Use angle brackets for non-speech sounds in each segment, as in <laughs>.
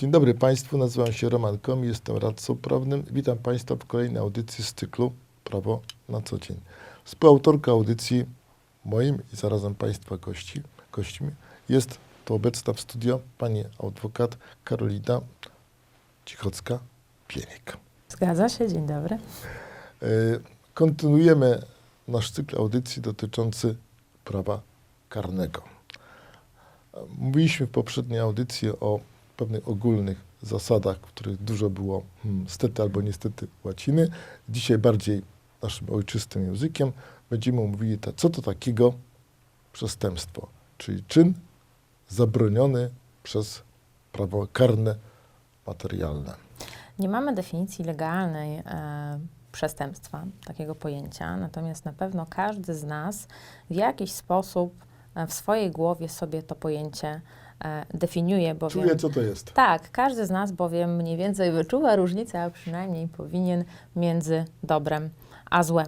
Dzień dobry Państwu, nazywam się Roman Komi, jestem radcą prawnym. Witam Państwa w kolejnej audycji z cyklu Prawo na co dzień. Współautorka audycji moim i zarazem Państwa gości, gośćmi jest to obecna w studio pani adwokat Karolina Cichocka-Pienik. Zgadza się, dzień dobry. E, Kontynuujemy nasz cykl audycji dotyczący prawa karnego. E, Mówiliśmy w poprzedniej audycji o pewnych ogólnych zasadach, w których dużo było hmm, stety albo niestety łaciny. Dzisiaj bardziej naszym ojczystym językiem będziemy mówili, ta, co to takiego przestępstwo, czyli czyn zabroniony przez prawo karne materialne. Nie mamy definicji legalnej e, przestępstwa, takiego pojęcia, natomiast na pewno każdy z nas w jakiś sposób e, w swojej głowie sobie to pojęcie definiuje, bowiem... Czuję, co to jest. Tak, każdy z nas bowiem mniej więcej wyczuwa różnicę, a przynajmniej powinien między dobrem a złem.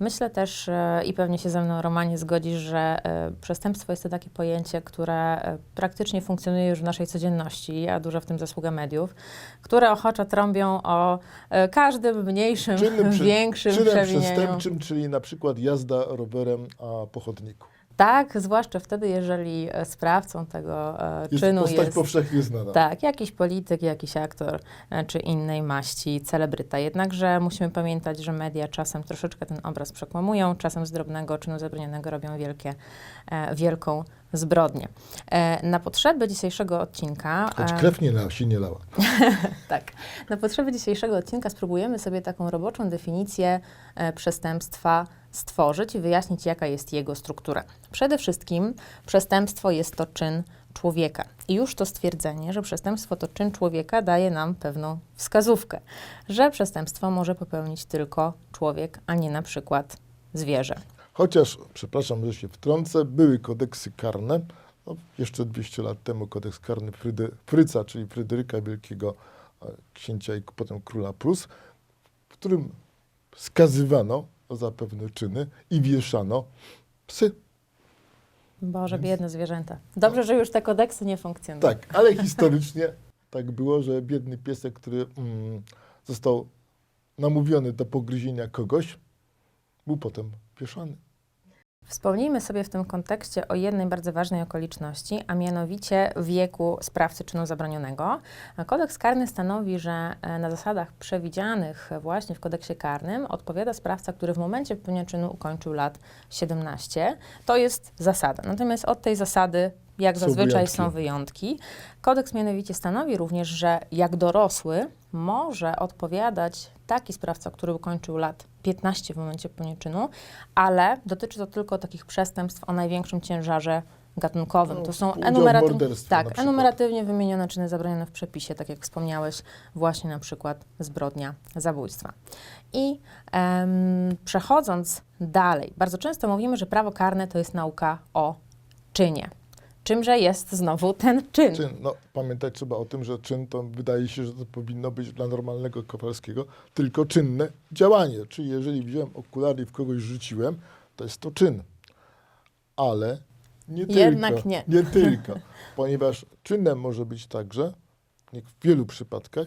Myślę też e, i pewnie się ze mną Romanie zgodzisz, że e, przestępstwo jest to takie pojęcie, które e, praktycznie funkcjonuje już w naszej codzienności, a dużo w tym zasługa mediów, które ochoczo trąbią o e, każdym mniejszym, przy- większym czynem przewinieniu. przestępczym, czyli na przykład jazda rowerem a po chodniku. Tak, zwłaszcza wtedy, jeżeli e, sprawcą tego e, Jest czynu postać jest powszechnie znana. Tak, jakiś polityk, jakiś aktor e, czy innej maści celebryta. Jednakże musimy pamiętać, że media czasem troszeczkę ten obraz przekłamują, czasem z drobnego czynu zabronionego robią wielkie, wielką zbrodnię. Na potrzeby dzisiejszego odcinka. Choć krew nie lała, się nie lała. <laughs> tak. Na potrzeby dzisiejszego odcinka spróbujemy sobie taką roboczą definicję przestępstwa stworzyć i wyjaśnić, jaka jest jego struktura. Przede wszystkim przestępstwo jest to czyn człowieka. I już to stwierdzenie, że przestępstwo to czyn człowieka, daje nam pewną wskazówkę, że przestępstwo może popełnić tylko człowiek, a nie na przykład zwierzę. Chociaż, przepraszam, że się wtrącę, były kodeksy karne. No, jeszcze 200 lat temu kodeks karny Frydy, Fryca, czyli Fryderyka Wielkiego, księcia i potem króla Prus, w którym skazywano za pewne czyny i wieszano psy. Boże, biedne zwierzęta. Dobrze, że już te kodeksy nie funkcjonują. Tak, ale <laughs> historycznie tak było, że biedny piesek, który mm, został namówiony do pogryzienia kogoś, był potem wieszany. Wspomnijmy sobie w tym kontekście o jednej bardzo ważnej okoliczności, a mianowicie wieku sprawcy czynu zabronionego. Kodeks karny stanowi, że e, na zasadach przewidzianych właśnie w kodeksie karnym odpowiada sprawca, który w momencie popełnienia czynu ukończył lat 17. To jest zasada. Natomiast od tej zasady, jak zazwyczaj, są wyjątki. Kodeks mianowicie stanowi również, że jak dorosły może odpowiadać taki sprawca, który ukończył lat 15 w momencie popełnienia czynu, ale dotyczy to tylko takich przestępstw o największym ciężarze gatunkowym. No, to są udział w enumeraty- morderstwie na tak, enumeratywnie wymienione czyny zabronione w przepisie, tak jak wspomniałeś, właśnie na przykład zbrodnia zabójstwa. I em, przechodząc dalej, bardzo często mówimy, że prawo karne to jest nauka o czynie. Czymże jest znowu ten czyn? Czyn, no, pamiętać trzeba o tym, że czyn to wydaje się, że to powinno być dla normalnego Kowalskiego tylko czynne działanie. Czyli jeżeli wziąłem okulary i w kogoś rzuciłem, to jest to czyn. Ale nie Jednak tylko. nie. Nie tylko. Ponieważ czynem może być także, jak w wielu przypadkach,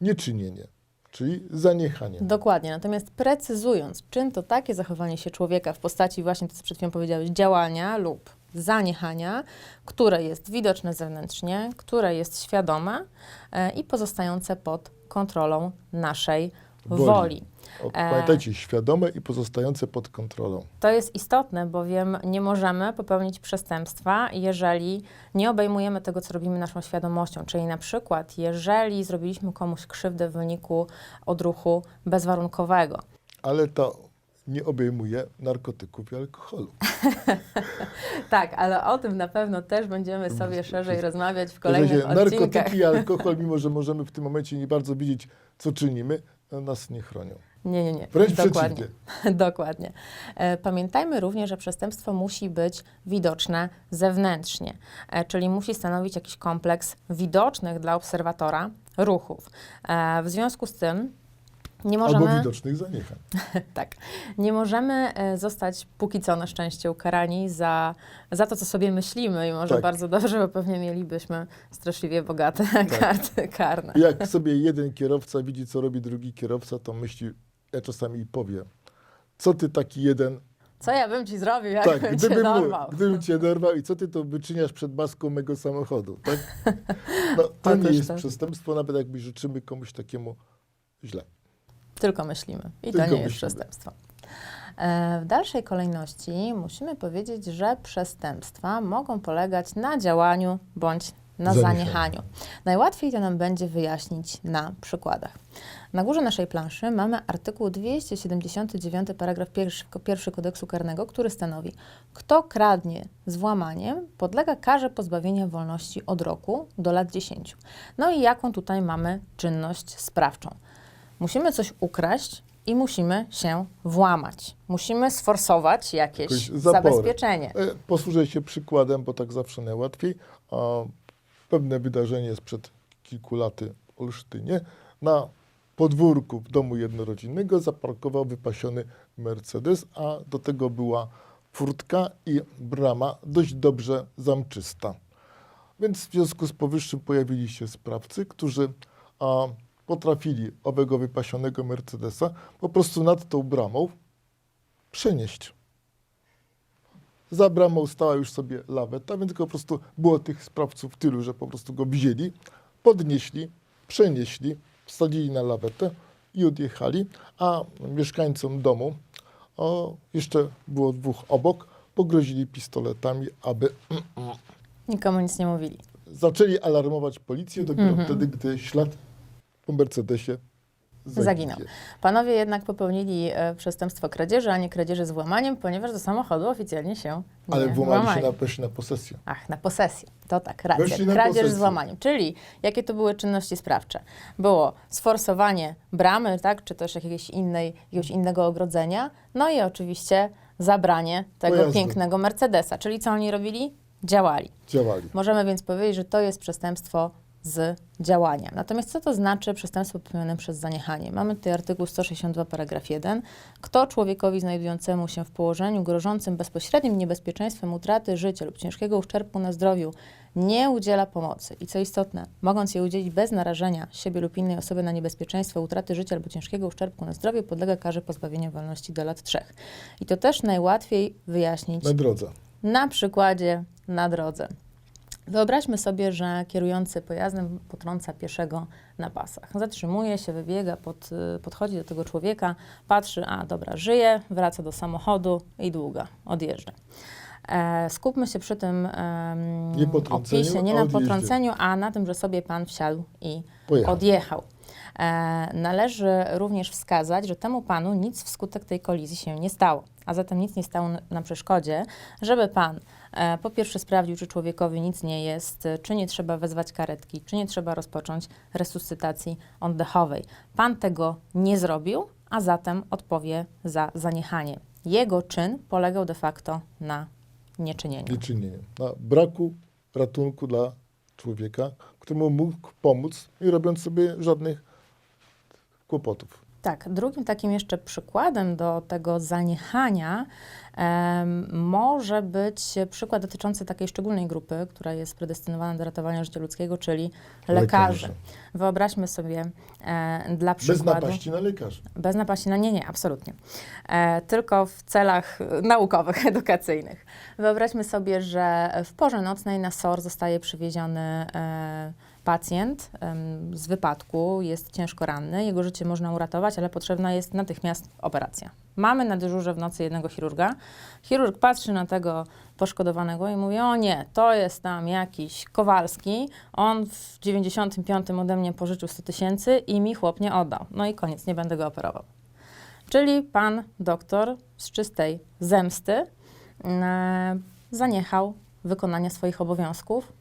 nieczynienie, czyli zaniechanie. Dokładnie. Natomiast precyzując, czyn to takie zachowanie się człowieka w postaci właśnie, to co przed chwilą powiedziałeś, działania lub zaniechania, które jest widoczne zewnętrznie, które jest świadome e, i pozostające pod kontrolą naszej Woli. woli. O. Pamiętajcie, świadome i pozostające pod kontrolą. To jest istotne, bowiem nie możemy popełnić przestępstwa, jeżeli nie obejmujemy tego, co robimy naszą świadomością. Czyli na przykład, jeżeli zrobiliśmy komuś krzywdę w wyniku odruchu bezwarunkowego. Ale to nie obejmuje narkotyków i alkoholu. <laughs> Tak, ale o tym na pewno też będziemy sobie szerzej rozmawiać w kolejnych odcinkach. narkotyki i alkohol, <laughs> mimo że możemy w tym momencie nie bardzo wiedzieć, co czynimy, no, nas nie chronią. Nie, nie, nie. Wręcz Dokładnie. przeciwnie. <laughs> Dokładnie. E, Pamiętajmy również, że przestępstwo musi być widoczne zewnętrznie, e, czyli musi stanowić jakiś kompleks widocznych dla obserwatora ruchów. E, W związku z tym Nie albo możemy, widocznych zaniechań. <laughs> tak, nie możemy e, zostać póki co na szczęście ukarani za, za to, co sobie myślimy i może Tak. bardzo dobrze, bo pewnie mielibyśmy straszliwie bogate <laughs> karty karne. Jak sobie jeden kierowca widzi, co robi drugi kierowca, to myśli, ja czasami powiem, co ty taki jeden, Co ja bym ci zrobił, jak tak, bym cię gdybym, mu- dorwał? gdybym cię dorwał i co ty to wyczyniasz przed maską mego samochodu, tak? <laughs> No, to Otóż nie jest to. przestępstwo, nawet jakby życzymy komuś takiemu źle. Tylko myślimy. I to Tylko nie jest myślimy. przestępstwo. E, W dalszej kolejności musimy powiedzieć, że przestępstwa mogą polegać na działaniu bądź na Zaniechaniu. zaniechaniu. Najłatwiej to nam będzie wyjaśnić na przykładach. Na górze naszej planszy mamy artykuł 279, paragraf pierwszy, pierwszy kodeksu karnego, który stanowi, kto kradnie z włamaniem, podlega karze pozbawienia wolności od roku do lat 10. No i jaką tutaj mamy czynność sprawczą? Musimy coś ukraść i musimy się włamać. Musimy sforsować jakieś zapory. zabezpieczenie. E, Posłużę się przykładem, bo tak zawsze najłatwiej. Pewne wydarzenie sprzed kilku laty w Olsztynie. Na podwórku w domu jednorodzinnego zaparkował wypasiony Mercedes, a do tego była furtka i brama dość dobrze zamczysta. Więc w związku z powyższym pojawili się sprawcy, którzy a, potrafili owego wypasionego Mercedesa po prostu nad tą bramą przenieść. Za bramą stała już sobie laweta, więc po prostu było tych sprawców tylu, że po prostu go wzięli, podnieśli, przenieśli, wsadzili na lawetę i odjechali, a mieszkańcom domu, o, jeszcze było dwóch obok, pogrozili pistoletami, aby Nikomu nic nie mówili. zaczęli alarmować policję dopiero Mhm. wtedy, gdy ślad po Mercedesie zaginie. Zaginął. Panowie jednak popełnili e, przestępstwo kradzieży, a nie kradzieży z włamaniem, ponieważ do samochodu oficjalnie się nie Ale włamali się na, weszli na posesję. Ach, na posesję. To tak, racja. Weszli na Kradzież z posesję. włamaniem. Czyli jakie to były czynności sprawcze? Było sforsowanie bramy, tak, czy też jakiegoś, innej, jakiegoś innego ogrodzenia, no i oczywiście zabranie tego Pojazdu. pięknego Mercedesa. Czyli co oni robili? Działali. Działali. Możemy więc powiedzieć, że to jest przestępstwo z działania. Natomiast co to znaczy przestępstwo popełnione przez zaniechanie? Mamy tutaj artykuł 162, paragraf 1. Kto człowiekowi znajdującemu się w położeniu grożącym bezpośrednim niebezpieczeństwem utraty życia lub ciężkiego uszczerbku na zdrowiu nie udziela pomocy i co istotne, mogąc jej udzielić bez narażenia siebie lub innej osoby na niebezpieczeństwo utraty życia albo ciężkiego uszczerbku na zdrowiu, podlega karze pozbawienia wolności do lat trzech. I to też najłatwiej wyjaśnić Na drodze. na przykładzie na drodze. Wyobraźmy sobie, że kierujący pojazdem potrąca pieszego na pasach. Zatrzymuje się, wybiega, pod, podchodzi do tego człowieka, patrzy, a dobra, żyje, wraca do samochodu i długa, odjeżdża. E, skupmy się przy tym em, Nie opisie, nie na potrąceniu, a na tym, że sobie pan wsiadł i Pojechał. odjechał. E, należy również wskazać, że temu panu nic wskutek tej kolizji się nie stało. A zatem nic nie stało na- przeszkodzie, żeby pan e, po pierwsze sprawdził, czy człowiekowi nic nie jest, czy nie trzeba wezwać karetki, czy nie trzeba rozpocząć resuscytacji oddechowej. Pan tego nie zrobił, a zatem odpowie za zaniechanie. Jego czyn polegał de facto na nieczynieniu. nieczynienie, na braku ratunku dla człowieka, któremu mógł pomóc, nie robiąc sobie żadnych kłopotów. Tak, drugim takim jeszcze przykładem do tego zaniechania em, może być przykład dotyczący takiej szczególnej grupy, która jest predestynowana do ratowania życia ludzkiego, czyli lekarzy. Lekarze. Wyobraźmy sobie e, dla Bez przykładu... napaści na lekarzy. Bez napaści na nie, nie, absolutnie. E, tylko w celach naukowych, <laughs> edukacyjnych. Wyobraźmy sobie, że w porze nocnej na SOR zostaje przywieziony e, pacjent em, z wypadku, jest ciężko ranny, jego życie można uratować, ale potrzebna jest natychmiast operacja. Mamy na dyżurze w nocy jednego chirurga. Chirurg patrzy na tego poszkodowanego i mówi, o nie, to jest tam jakiś Kowalski, on w 95 ode mnie pożyczył 100 tysięcy i mi chłop nie oddał. No i koniec, nie będę go operował. Czyli pan doktor z czystej zemsty e, zaniechał wykonania swoich obowiązków,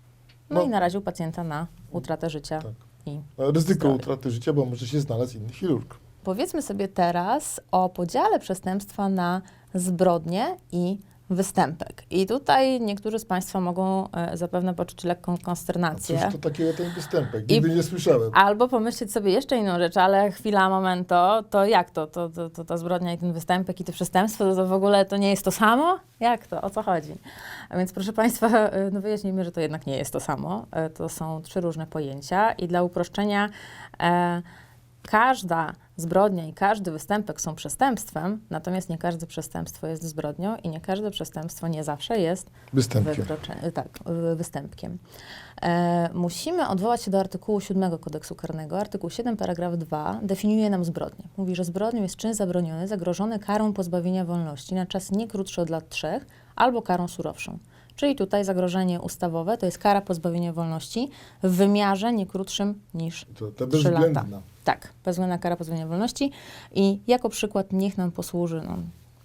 no, No. i naraził pacjenta na utratę życia. Tak. I Ryzyko Zdrowie. utraty życia, bo może się znaleźć inny chirurg. powiedzmy sobie teraz o podziale przestępstwa na zbrodnie i występek. I tutaj niektórzy z Państwa mogą e, zapewne poczuć lekką konsternację. Cóż to takiego ten występek? I- Nigdy nie słyszałem. Albo pomyśleć sobie jeszcze inną rzecz, ale chwila, momento, to jak to? To, to, to ta zbrodnia i ten występek i to przestępstwo, to, to w ogóle to nie jest to samo? Jak to? O co chodzi? A więc proszę Państwa, e, no wyjaśnijmy, że to jednak nie jest to samo. E, To są trzy różne pojęcia i dla uproszczenia e, każda zbrodnia i każdy występek są przestępstwem, natomiast nie każde przestępstwo jest zbrodnią i nie każde przestępstwo nie zawsze jest Występkiem. Wykrocze- tak, y, występkiem. E, musimy odwołać się do artykułu 7 kodeksu karnego. Artykuł 7, paragraf 2 definiuje nam zbrodnię. Mówi, że zbrodnią jest czyn zabroniony, zagrożony karą pozbawienia wolności na czas nie krótszy od lat 3 albo karą surowszą. Czyli tutaj zagrożenie ustawowe to jest kara pozbawienia wolności w wymiarze nie krótszym niż To ta Trzy lata. bezwzględna. tak, bezwzględna kara pozbawienia wolności. I jako przykład niech nam posłuży no,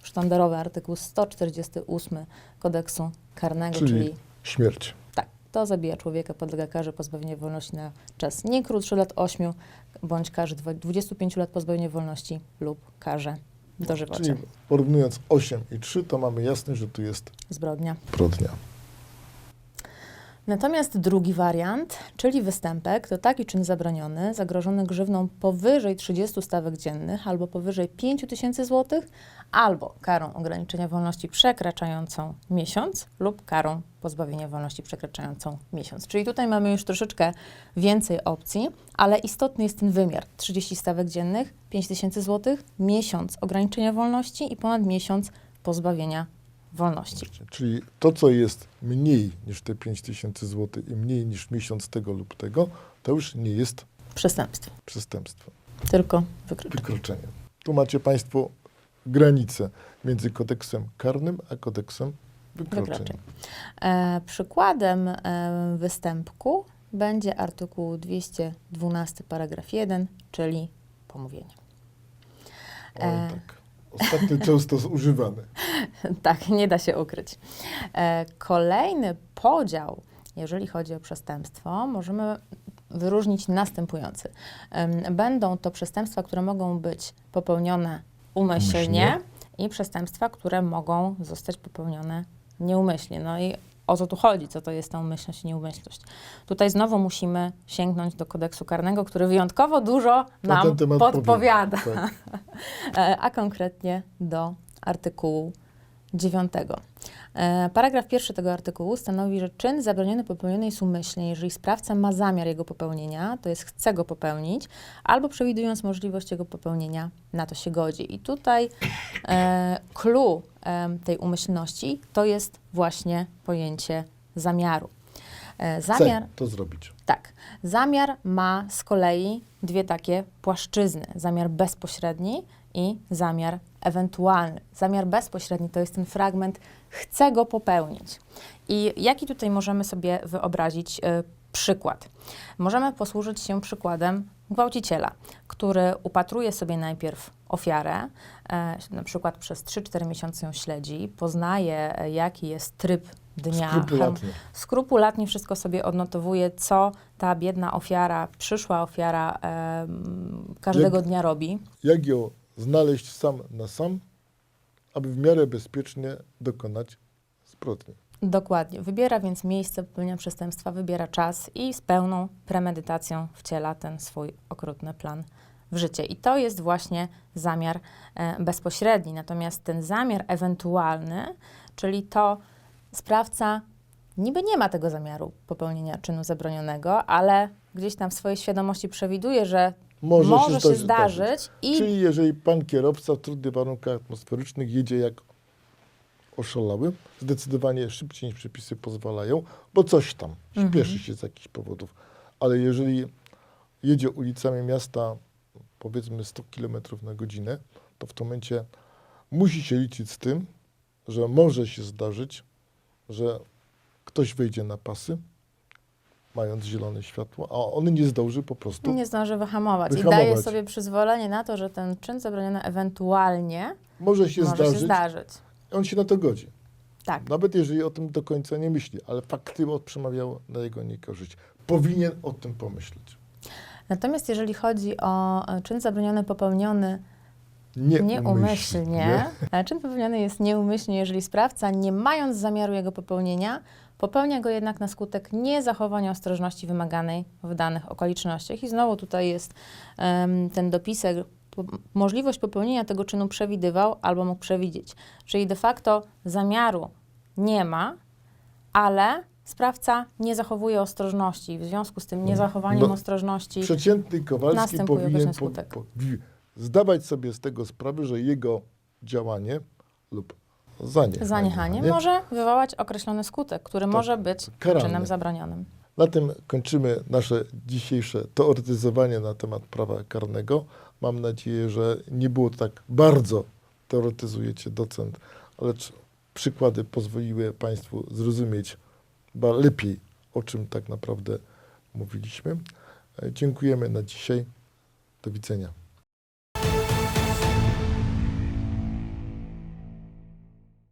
sztandarowy artykuł 148 kodeksu karnego, Czyli- czyli, Śmierć. tak, to zabija człowieka, podlega karze pozbawienia wolności na czas nie krótszy lat 8 bądź karze dwa- 25 lat pozbawienia wolności lub karze dożywocia. Czyli porównując 8 i 3, to mamy jasne, że tu jest Zbrodnia. zbrodnia. Natomiast drugi wariant, czyli występek, to taki czyn zabroniony, zagrożony grzywną powyżej 30 stawek dziennych albo powyżej 5 tysięcy złotych, albo karą ograniczenia wolności przekraczającą miesiąc lub karą pozbawienia wolności przekraczającą miesiąc. Czyli tutaj mamy już troszeczkę więcej opcji, ale istotny jest ten wymiar. 30 stawek dziennych, 5 tysięcy złotych, miesiąc ograniczenia wolności i ponad miesiąc pozbawienia wolności. Czyli to, co jest mniej niż te 5000 zł i mniej niż miesiąc tego lub tego, to już nie jest Przestępstwo, przestępstwo, tylko wykroczenie. wykroczenie. Tu macie Państwo granicę między kodeksem karnym a kodeksem wykroczeń. Wykroczeń. E, przykładem e, występku będzie artykuł 212 paragraf 1, czyli pomówienie. E. tak. Ostatnio często używany. <laughs> tak, nie da się ukryć. E, kolejny podział, jeżeli chodzi o przestępstwo, możemy wyróżnić następujący. Będą to przestępstwa, które mogą być popełnione umyślnie Umyślnie. i przestępstwa, które mogą zostać popełnione nieumyślnie. No i o co tu chodzi? Co to jest ta umyślność i nieumyślność? Tutaj znowu musimy sięgnąć do kodeksu karnego, który wyjątkowo dużo Na nam podpowiada Tak. <laughs> e, a konkretnie do artykułu 9. E, Paragraf pierwszy tego artykułu stanowi, że czyn zabroniony popełniony jest umyślnie, jeżeli sprawca ma zamiar jego popełnienia, to jest chce go popełnić, albo przewidując możliwość jego popełnienia, na to się godzi. I tutaj e, clue em, tej umyślności to jest właśnie pojęcie zamiaru. E, zamiar, Chcę to zrobić. tak. Zamiar ma z kolei dwie takie płaszczyzny: zamiar bezpośredni i zamiar ewentualny. Zamiar bezpośredni to jest ten fragment, chcę go popełnić. I jaki tutaj możemy sobie wyobrazić y, przykład? Możemy posłużyć się przykładem gwałciciela, który upatruje sobie najpierw ofiarę, e, na przykład przez 3-4 miesiące ją śledzi, poznaje, e, jaki jest tryb dnia, Skrupulatnie. skrupulatnie wszystko sobie odnotowuje, co ta biedna ofiara, przyszła ofiara em, każdego Jak- dnia robi. Jak ją znaleźć sam na sam, aby w miarę bezpiecznie dokonać zbrodni. Dokładnie. Wybiera więc miejsce popełnienia przestępstwa, wybiera czas i z pełną premedytacją wciela ten swój okrutny plan w życie. I to jest właśnie zamiar e, bezpośredni. Natomiast ten zamiar ewentualny, czyli to sprawca niby nie ma tego zamiaru popełnienia czynu zabronionego, ale gdzieś tam w swojej świadomości przewiduje, że Może, może, się, zdarzyć- zdarzyć, i Czyli jeżeli pan kierowca w trudnych warunkach atmosferycznych jedzie jak oszalały, zdecydowanie szybciej niż przepisy pozwalają, bo coś tam, Mhm. śpieszy się z jakichś powodów. Ale jeżeli jedzie ulicami miasta powiedzmy 100 km na godzinę, to w tym momencie musi się liczyć z tym, że może się zdarzyć, że ktoś wejdzie na pasy, mając zielone światło, a on nie zdąży po prostu. nie zdąży wyhamować. I Wyhamować. daje sobie przyzwolenie na to, że ten czyn zabroniony ewentualnie Może się może zdarzyć, się zdarzyć. on się na to godzi. Tak. Nawet jeżeli o tym do końca nie myśli, ale fakty przemawiały na jego niekorzyść. Powinien o tym pomyśleć. Natomiast jeżeli chodzi o e, czyn zabroniony popełniony Nieumyślnie. Nieumyślnie. Czyn popełniony jest nieumyślnie, jeżeli sprawca, nie mając zamiaru jego popełnienia, popełnia go jednak na skutek niezachowania ostrożności wymaganej w danych okolicznościach. I znowu tutaj jest em, ten dopisek. Możliwość popełnienia tego czynu przewidywał albo mógł przewidzieć. Czyli de facto zamiaru nie ma, ale sprawca nie zachowuje ostrożności. W związku z tym niezachowaniem No, ostrożności Przeciętny Kowalski powinien po, skutek. po, zdawać sobie z tego sprawę, że jego działanie lub zaniechanie, Zaniechanie nie? może wywołać określony skutek, który może być karalny. czynem zabronionym. Na tym kończymy nasze dzisiejsze teoretyzowanie na temat prawa karnego. Mam nadzieję, że nie było tak bardzo teoretyzujecie docent, lecz przykłady pozwoliły Państwu zrozumieć lepiej, o czym tak naprawdę mówiliśmy. E, Dziękujemy na dzisiaj. Do widzenia.